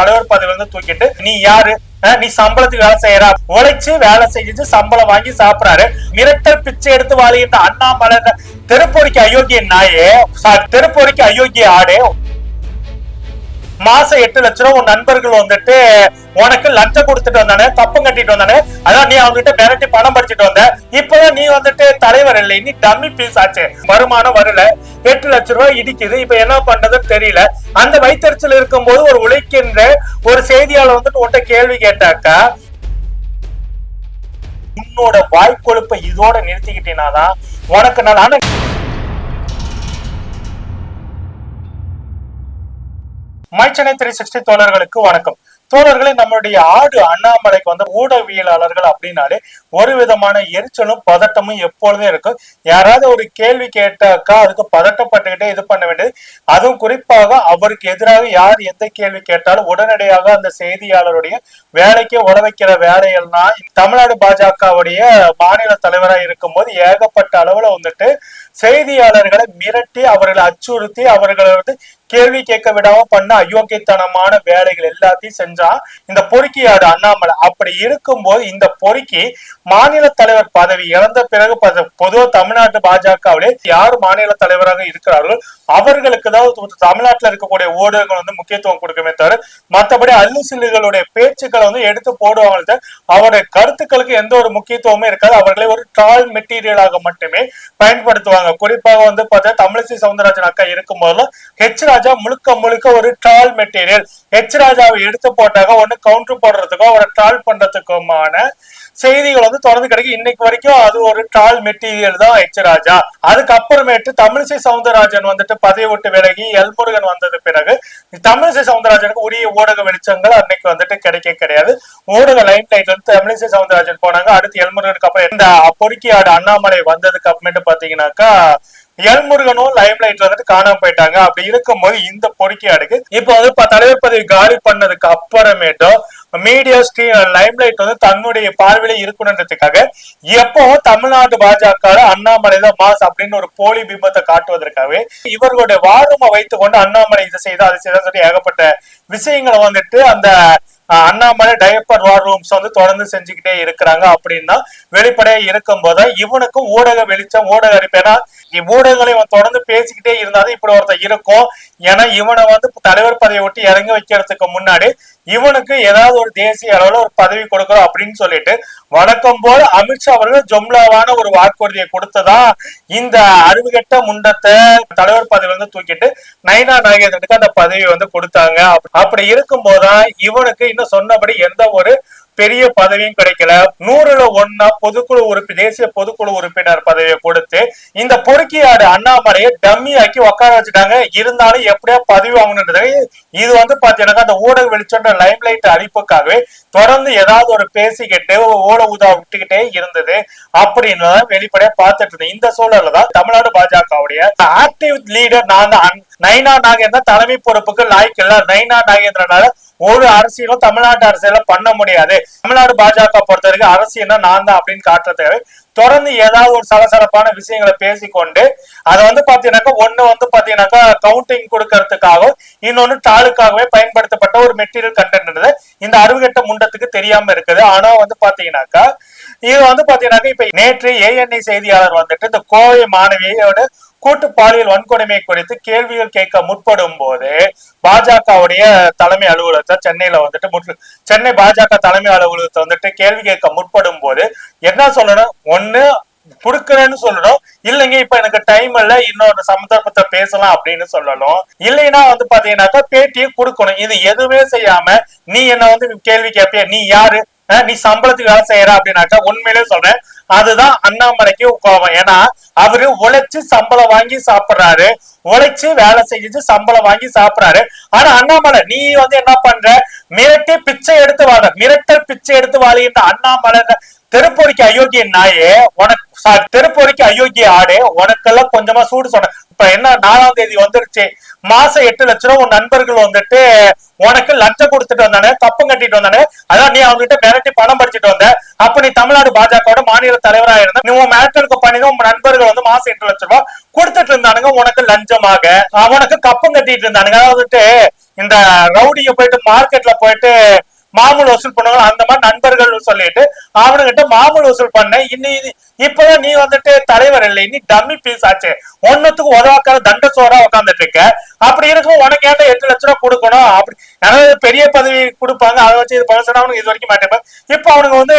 தலைவர் பதவியில இருந்து தூக்கிட்டு நீ யாரு? நீ சம்பளத்துக்கு வேலை செய்யறா? உழைச்சு வேலை செஞ்சு சம்பளம் வாங்கி சாப்பிடுறாரு. மிரட்டல் பிச்சை எடுத்து வாழ்கின்ற அண்ணாமலை தெருப்பொறிக்கு அயோக்கிய நாயே சா- அயோக்கிய ஆடே மாசம் எட்டு லட்ச ரூபா உன் நண்பர்கள் வந்துட்டு உனக்கு லஞ்சம் கொடுத்துட்டு வந்தானே தப்பம் கட்டிட்டு வந்தானே. அதான் நீ அவங்ககிட்ட மிரட்டி பணம் படிச்சுட்டு வந்த. இப்பதான் நீ வந்துட்டு தலைவர் இல்லை. நீ டம்மி பீஸ் ஆச்சு. வருமானம் வரல. எட்டு லட்சம் ரூபாய் இடிக்குது. இப்ப என்ன பண்றதுன்னு தெரியல. அந்த வைத்தறிச்சல் இருக்கும்போது ஒரு உழைக்கின்ற ஒரு செய்தியாளர் வந்துட்டு உன்கிட்ட கேள்வி கேட்டாக்கா உன்னோட வாய்க்கொழுப்பை இதோட நிறுத்திக்கிட்டீனாதான் உனக்கு நான் ஆனா மைச்சனை த்ரீ சிக்ஸ்டி தோழர்களுக்கு வணக்கம். தோழர்களே நம்மளுடைய ஆடு அண்ணாமலைக்கு வந்து ஊடகவியலாளர்கள் அப்படின்னாலே ஒரு விதமான எரிச்சலும் பதட்டமும் எப்பொழுதும் இருக்கும். யாராவது ஒரு கேள்வி கேட்டாக்கா அதுக்கு பதட்டப்பட்டுக்கிட்டே இது பண்ண வேண்டியது. அதுவும் குறிப்பாக அவருக்கு எதிராக யார் எந்த கேள்வி கேட்டாலும் உடனடியாக அந்த செய்தியாளருடைய வேலைக்கு உழ வைக்கிற வேலையெல்லாம் தமிழ்நாடு பாஜகவுடைய மாநில தலைவராக இருக்கும்போது ஏகப்பட்ட அளவுல வந்துட்டு செய்தியாளர்களை மிரட்டி அவர்களை அச்சுறுத்தி அவர்களை வந்து கேள்வி கேட்க விடாம பண்ண அயோக்கியத்தனமான வேலைகள் எல்லாத்தையும் செஞ்ச இந்த பொறுக்கியாடு அண்ணாமலை. அப்படி இருக்கும்போது இந்த பொறுக்கி மாநில தலைவர் பதவி இழந்த பிறகு பொதுவாக பொதுவா தமிழ்நாட்டு பாஜகவிலே யார் மாநில தலைவராக இருக்கிறார்கள் அவர்களுக்கு தான் தமிழ்நாட்டில் தமிழ்நாட்டுல இருக்கக்கூடிய ஊடகங்கள் வந்து முக்கியத்துவம் கொடுக்குமே தவிர மற்றபடி அல்லு சில்லுகளுடைய பேச்சுக்களை வந்து எடுத்து போடுவாங்க அவருடைய கருத்துக்களுக்கு எந்த ஒரு முக்கியத்துவமும் இருக்காது. அவர்களை ஒரு டால் மெட்டீரியலாக மட்டுமே பயன்படுத்துவாங்க. குறிப்பாக வந்து பார்த்தா தமிழிசை சவுந்தரராஜன் அக்கா இருக்கும் போதெல்லாம் ஹெச் ராஜா முழுக்க முழுக்க ஒரு டால் மெட்டீரியல் ஹெச் ராஜாவை எடுத்து போட்டாக்க ஒன்னு கவுண்டர் போடுறதுக்கோ அவரை டால் பண்றதுக்குமான செய்திகள் வந்து தொடர்ந்து கிடைக்கும். இன்னைக்கு வரைக்கும் அது ஒரு டால் மெட்டீரியல் தான் எச் ராஜா அதுக்கப்புறமேட்டு தமிழிசை சவுந்தரராஜன் வந்துட்டு பதவி விட்டு விலகி எல்முருகன் வந்தது பிறகு தமிழிசை சவுந்தரராஜனுக்கு உரிய ஊடக வெளிச்சங்கள் அன்னைக்கு வந்துட்டு கிடைக்க கிடையாது. ஊடக லைன் லைட்ல இருந்து தமிழிசை சவுந்தரராஜன் போனாங்க. அடுத்து எல்முருகனுக்கு அப்புறம் இந்த பொறுக்கியாடு அண்ணாமலை வந்ததுக்கு அப்புறமேட்டு பாத்தீங்கன்னாக்கா எல்முருகனும் லைம் லைட்ல வந்துட்டு காணாம போயிட்டாங்க. அப்படி இருக்கும்போது இந்த பொறுக்கியாடுக்கு இப்போ வந்து தலைவர் பதவி காலி பண்ணதுக்கு அப்புறமேட்டும் மீடியா ஸ்ரீ லைம்லைட் வந்து தன்னுடைய பார்வையில இருக்கணுன்றதுக்காக எப்பவும் தமிழ்நாடு பாஜக அண்ணாமலை தான் மாஸ் அப்படின்னு ஒரு போலி பிம்பத்தை காட்டுவதற்காகவே இவர்களுடைய வாருமை வைத்துக் கொண்டு அண்ணாமலை இதை செய்தா அதை செய்தா சொல்லி ஏகப்பட்ட விஷயங்களை வந்துட்டு அந்த அண்ணாமலை டயப்பர் வார் ரூம்ஸ் வந்து தொடர்ந்து செஞ்சுக்கிட்டே இருக்கிறாங்க அப்படின்னா வெளிப்படையா இருக்கும்போது இவனுக்கும் ஊடக வெளிச்சம் ஊடக அறிப்பு ஏன்னா ஊடகங்களை இவன் தொடர்ந்து பேசிக்கிட்டே இருந்தாலும் இப்படி ஒருத்தன் இருக்கும். ஏன்னா இவனை வந்து தலைவர் பதவியை விட்டு இறங்கி வைக்கிறதுக்கு முன்னாடி இவனுக்கு ஏதாவது ஒரு தேசிய அளவுல ஒரு பதவி கொடுக்கணும் அப்படின்னு சொல்லிட்டு வழக்கம் போல அமித்ஷா அவர்கள் ஜொம்லாவான ஒரு வாக்குறுதியை கொடுத்ததா இந்த அறிவுகெட்ட முண்டத்தை தலைவர் பதவியில இருந்து தூக்கிட்டு நைனா நாகேந்திரனுக்கு அந்த பதவி வந்து கொடுத்தாங்க. அப்படி இருக்கும் போதுதான் இவனுக்கு இன்னும் சொன்னபடி எந்த ஒரு பெரிய பதவியும் கிடைக்கல. நூறுல ஒன்னா பொதுக்குழு உறுப்பி தேசிய பொதுக்குழு உறுப்பினர் பதவியை கொடுத்து இந்த பொறுக்கியாடு அண்ணாமலையை டம்மி ஆக்கி உட்கார வச்சுட்டாங்க. இருந்தாலும் எப்படியா பதவி வாங்கணுன்றது இது வந்து பாத்தீங்கன்னா அந்த ஊடக வெளிச்சோட லைம் லைட் அழிப்புக்காகவே தொடர்ந்து ஏதாவது ஒரு பேசிக்கிட்டு ஓட ஊதா விட்டுக்கிட்டே இருந்தது. அப்படின்னு வெளிப்படையா பார்த்துட்டு இருந்தேன். இந்த சூழல்ல தான் தமிழ்நாடு பாஜகவுடைய ஆக்டிவ் லீடர் நான் தான். நைனா நாகேந்திரன் தலைமை பொறுப்புக்கு லாய்க்கு இல்ல. நைனா நாகேந்திரனால ஒரு அரசியலும் தமிழ்நாட்டு அரசியல பண்ண முடியாது. தமிழ்நாடு பாஜக பொறுத்த வரைக்கும் அரசியல்னா நான் தான் அப்படின்னு காட்டுறதுக்காக தொடர்ந்து ஏதாவது ஒரு சலசலப்பான விஷயங்களை பேசிக்கொண்டு அதை வந்து பாத்தீங்கன்னாக்கா ஒண்ணு வந்து பாத்தீங்கன்னாக்கா கவுண்டிங் கொடுக்கறதுக்காகவும் இன்னொன்னு டாலுக்காகவே பயன்படுத்தப்பட்ட ஒரு மெட்டீரியல் கண்டென்ட் இந்த அறுவகட்ட முண்டத்துக்கு தெரியாம இருக்குது. ஆனா வந்து பாத்தீங்கன்னாக்கா இது வந்து பாத்தீங்கன்னாக்கா இப்ப நேற்று ஏஎன்ஐ செய்தியாளர் வந்துட்டு இந்த கோவை மாணவியோட கூட்டு பாலியல் வன்கொடுமை குறித்து கேள்விகள் கேட்க முற்படும் போது பாஜகவுடைய தலைமை அலுவலகத்தை சென்னையில வந்துட்டு முற்று சென்னை பாஜக தலைமை அலுவலகத்தை வந்துட்டு கேள்வி கேட்க முற்படும் போது என்ன சொல்லணும்? ஒண்ணு குடுக்கறேன்னு சொல்லணும். இல்லைங்க இப்ப எனக்கு டைம் இல்ல இன்னொரு சந்தர்ப்பத்தை பேசலாம் அப்படின்னு சொல்லணும். இல்லைன்னா வந்து பாத்தீங்கன்னாக்கா பேட்டியை கொடுக்கணும். இது எதுவுமே செய்யாம நீ என்ன வந்து கேள்வி கேட்பிய? நீ யாரு? அஹ் நீ சம்பளத்துக்கு வேலை செய்யற அப்படின்னாக்கா உண்மையிலே சொல்றேன். அதுதான் அண்ணாமலைக்கு கோபம். ஏன்னா அவரு உழைச்சு சம்பளம் வாங்கி சாப்பிடுறாரு. உழைச்சு வேலை செஞ்சு சம்பளம் வாங்கி சாப்பிடுறாரு. ஆனா அண்ணாமலை நீ வந்து என்ன பண்ற? மிரட்டி பிச்சை எடுத்து வாழ மிரட்டல் பிச்சை எடுத்து வாழ்கின்ற அண்ணாமலை தெருப்பொறிக்கு அயோக்கிய நாயே உனக்கு சாரி தெருப்பொறிக்கு அயோக்கிய ஆடு உனக்கெல்லாம் கொஞ்சமா சூடு சொன்ன இப்ப என்ன நாலாம் தேதி வந்துருச்சு? மாசம் எட்டு லட்ச ரூபா உன் நண்பர்கள் வந்துட்டு உனக்கு லஞ்சம் கொடுத்துட்டு வந்தானே கப்பம் கட்டிட்டு வந்தானே அதான் நீ அவங்ககிட்ட மிரட்டி பணம் படிச்சுட்டு வந்த. அப்ப நீ தமிழ்நாடு பாஜகவோட மாநில தலைவரா இருந்த நீ உன் மிரட்டலுக்கு பண்ணிதான் உன் நண்பர்கள் வந்து மாசம் எட்டு லட்ச ரூபாய் கொடுத்துட்டு இருந்தானுங்க உனக்கு லஞ்சமாக. அவனுக்கு கப்பம் கட்டிட்டு இருந்தானுங்க. அதாவது இந்த ரவுடிங்க போயிட்டு மார்க்கெட்ல போயிட்டு மாமூல் வசூல் பண்ணுவாங்க அந்த மாதிரி நண்பர்கள் சொல்லிட்டு அவனுகிட்ட மாமூல் வசூல் பண்ண இன்னி இப்பதான் நீ வந்துட்டு தலைவர் இல்லை. நீ டம்மி பீஸ் ஆச்சு. ஒன்னுத்துக்கு உதவாக்காத தண்ட சோறா உட்காந்துட்டு இருக்க. அப்படி இருக்கும் உனக்கு ஏன்டா எட்டு லட்ச ரூபா கொடுக்கணும்? அப்படி ஏன்னா பெரிய பதவி கொடுப்பாங்க. அதை வச்சு இது பண்ண சொன்னா அவனுக்கு இது வரைக்கும் மாட்டேன். இப்ப அவனுக்கு வந்து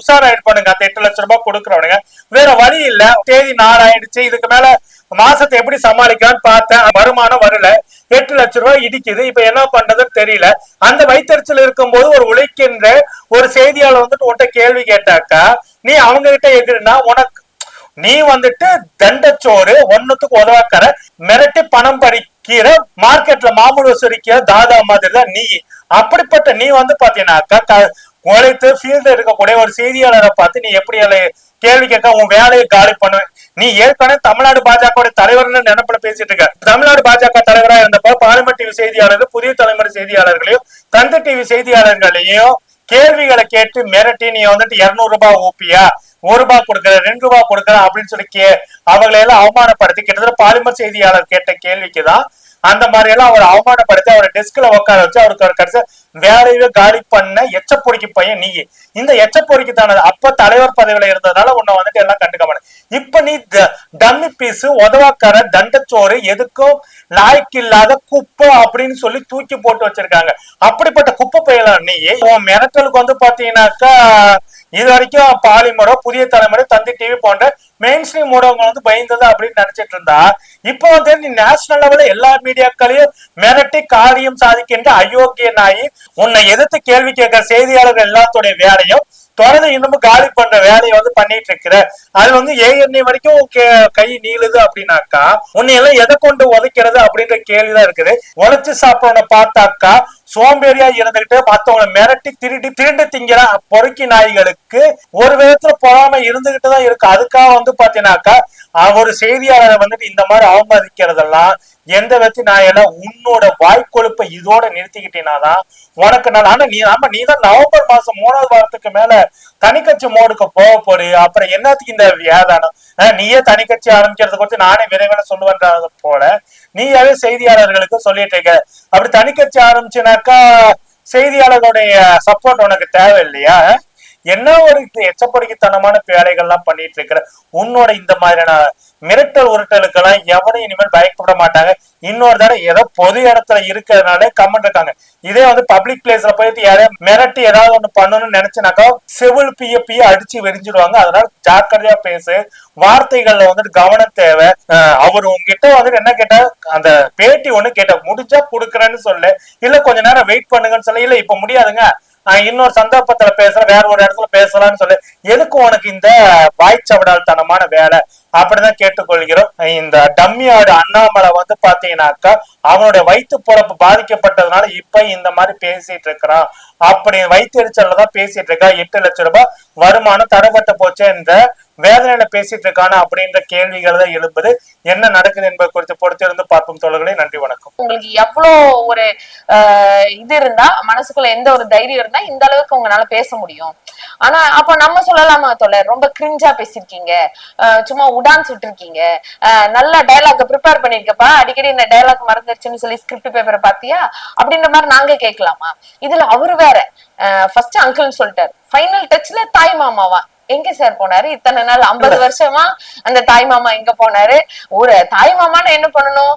உஷாராயிடுப்பானுங்க அந்த எட்டு லட்ச ரூபாய் கொடுக்குறவனுங்க. வேற வழி இல்ல. தேதி நாளாயிடுச்சு. இதுக்கு மேல மாசத்தை எப்படி சமாளிக்கலாம்னு பார்த்தேன். வருமானம் வரல. எட்டு லட்ச ரூபாய் இடிக்குது. இப்ப என்ன பண்றதுன்னு தெரியல. அந்த வைத்தறிச்சல் இருக்கும்போது ஒரு உழைக்கின்ற ஒரு செய்தியாளர் வந்துட்டு உன்கிட்ட கேள்வி கேட்டாக்கா நீ அவங்க கிட்ட எகிரினா உனக்கு நீ வந்துட்டு தண்டச்சோறு ஒன்னுத்துக்கு உதவாக்கற மிரட்டி பணம் பறிக்கிற மார்க்கெட்ல மாமூல் வசூலிக்கிற தாதா மாதிரி தான் நீ. அப்படிப்பட்ட நீ வந்து பாத்தீங்கன்னாக்கா க- உழைத்து ஃபீல்டு இருக்கக்கூடிய ஒரு செய்தியாளரை பார்த்து நீ எப்படி அதை கேள்வி கேட்க உன் வேலையை காலி பண்ணுவேன் நீ ஏற்கனவே தமிழ்நாடு பாஜக தலைவர்னு நினைப்புல பேசிட்டு இருக்க. தமிழ்நாடு பாஜக தலைவரா இருந்தப்போ பார்லிமெண்ட் டிவி செய்தியாளர்கள் புதிய தலைமுறை செய்தியாளர்களையும் தந்தை டிவி செய்தியாளர்களையும் கேள்விகளை கேட்டு மிரட்டி நீ வந்துட்டு இருநூறு ரூபாய் ஊப்பியா? ஒரு ரூபாய் கொடுக்குற ரெண்டு ரூபாய் கொடுக்குற அப்படின்னு சொல்லி கே அவங்களை எல்லாம் அவமானப்படுத்தி கிட்டத்தட்ட பாலிமர் செய்தியாளர் கேட்ட கேள்விக்கு தான் அந்த மாதிரி எல்லாம் அவரை அவமானப்படுத்தி அவரை டெஸ்க்ல உட்கார வச்சு அவருக்கு ஒரு கடைசி வேலையில காலி பண்ண எச்சப்பொறிக்கு பையன் நீ இந்த எச்சப்பொறிக்கு தானது அப்ப தலைவர் பதவியில இருந்ததுனால உன்னை வந்துட்டு எல்லாம் கண்டுக்க மாட்டேன். இப்ப நீ டம்மி பீஸ் உதவாக்கார தண்டச்சோறு எதுக்கும் லாய்க்கு இல்லாத குப்பை அப்படின்னு சொல்லி தூக்கி போட்டு வச்சிருக்காங்க. அப்படிப்பட்ட குப்பை பையலாம் நீ உன் மிரட்டலுக்கு வந்து பாத்தீங்கன்னாக்கா இது வரைக்கும் பாலிமரோ புதிய தலைமுறை தந்தி டிவி போன்ற மெயின் ஸ்ட்ரீம் ஊடகங்கள் வந்து பயந்தது அப்படின்னு நினைச்சிட்டு இருந்தா இப்போ வந்து நீ நேஷனல் லெவல்ல எல்லா மீடியாக்களையும் மிரட்டி காரியம் சாதிக்கின்ற அயோக்கிய நாயி உன்னை எதிர்த்து கேள்வி கேட்கிற செய்தியாளர்கள் எல்லாத்துடைய வேலையும் தொடர்ந்து இன்னமும் காலி பண்ற வேலையை வந்து பண்ணிட்டு இருக்கிற. அது வந்து ஏஎன்ஏ வரைக்கும் கை நீளுது அப்படின்னாக்கா உன்னை எல்லாம் எதை கொண்டு உதைக்கிறது அப்படின்ற கேள்விதான் இருக்குது. உழைச்சு சாப்பிடணும் பார்த்தாக்கா சோம்பேறியா இருந்துகிட்டு மத்தவங்களை மிரட்டி திருடி திருண்டு திங்கிற பொறுக்கி நாய்களுக்கு ஒரு விதத்துல பொறாம இருந்துகிட்டு தான் இருக்கு. அதுக்காக வந்து பாத்தீங்கன்னாக்கா ஒரு செய்தியாளரை வந்துட்டு இந்த மாதிரி அவமதிக்கிறதெல்லாம் எந்த விதத்தையும் நான் எல்லாம் உன்னோட வாய்க்கொழுப்பை இதோட நிறுத்திக்கிட்டேனாதான் உனக்கு நான் ஆனா நீ ஆமா நீ தான் நவம்பர் மாசம் மூணாவது வாரத்துக்கு மேல தனிக்கட்சி மோடுக்கு போக போடு. அப்புறம் என்னத்துக்கு இந்த வியாதானம்? நீயே தனிக்கட்சி ஆரம்பிக்கிறது குறித்து நானே விரைவில் சொல்லுவேன்றது போல நீயாவே செய்தியாளர்களுக்கு சொல்லிட்டு இருக்க அப்படி தனிக்கட்சி ஆரம்பிச்சுனாக்கா செய்தியாளர்களுடைய சப்போர்ட் உனக்கு தேவை இல்லையா என்ன ஒரு எச்சப்படிக்கத்தனமான வேலைகள்லாம் பண்ணிட்டு இருக்கிற? உன்னோட இந்த மாதிரியான மிரட்டல் உருட்டலுக்கெல்லாம் எவனும் இனிமேல் பயக்கப்பட மாட்டாங்க. இன்னொரு தடவை ஏதோ பொது இடத்துல இருக்கிறதுனால கமெண்ட் இருக்காங்க. இதே வந்து பப்ளிக் பிளேஸ்ல போயிட்டு யாரையும் மிரட்டி ஏதாவது ஒண்ணு பண்ணணும்னு நினைச்சுனாக்கா செவில் பிய பிய அடிச்சு வெறிஞ்சிடுவாங்க. அதனால ஜாக்கிரதையா பேசு. வார்த்தைகள்ல வந்துட்டு கவனம் தேவை. அவர் உங்ககிட்ட வந்துட்டு என்ன கேட்டா அந்த பேட்டி ஒண்ணு கேட்ட முடிஞ்சா குடுக்கறேன்னு சொல்லு. இல்ல கொஞ்ச நேரம் வெயிட் பண்ணுங்கன்னு சொல்ல. இல்ல இப்ப முடியாதுங்க. இன்னொரு சந்தர்ப்பத்துல பேசுறேன் வேற ஒரு இடத்துல பேசலாம்னு சொல்லு எதுக்கு உனக்கு இந்த வாய்ச்சவடால் தனமான வேலை? அப்படிதான் கேட்டுக்கொள்கிறோம். இந்த டம்மியோட அண்ணாமலை வந்து பாத்தீங்கன்னாக்கா அவனுடைய வயிற்று பொழப்பு பாதிக்கப்பட்டதுனால இப்ப இந்த மாதிரி பேசிட்டு இருக்கிறான். அப்படி வயிற்றுச்சல்ல தான் பேசிட்டு இருக்கா. எட்டு லட்சம் ரூபாய் வருமானம் தடைப்பட்டு போச்சு என்ற வேதனையில பேசிட்டு இருக்கானா அப்படின்ற கேள்விகள் தான் எழுப்புது என்ன நடக்குது என்பது குறித்து பொறுத்திருந்து பார்க்கும் தோழர்களே. நன்றி வணக்கம். உங்களுக்கு எவ்வளோ ஒரு ஆஹ், இது இருந்தா மனசுக்குள்ள எந்த ஒரு தைரியம் இருந்தா இந்த அளவுக்கு உங்களால பேச முடியும். ஆனா அப்ப நம்ம சொல்லலாமா தோழர்? ரொம்ப கிரிஞ்சா பேசிருக்கீங்க சும்மா உடான் சுட்டிருக்கீங்க ஆஹ், நல்ல டயலாக் ப்ரிப்பேர் பண்ணிருக்கப்பா. அடிக்கடி இந்த டயலாக் மறந்துருச்சுன்னு சொல்லி ஸ்கிரிப்ட் பேப்பரை பாத்தியா அப்படின்ற மாதிரி நாங்க கேட்கலாமா? இதுல அவரு வேற. ஃபர்ஸ்ட் அங்கிள்னு சொல்லிட்டாரு. ஃபைனல் டச்ல தாய் மாமாவா? எங்க சார் போனாரு? இத்தனை நாள் ஐம்பது வருஷமா அந்த தாய் மாமா எங்க போனாரு? ஒரு தாய் மாமான்னு என்ன பண்ணணும்?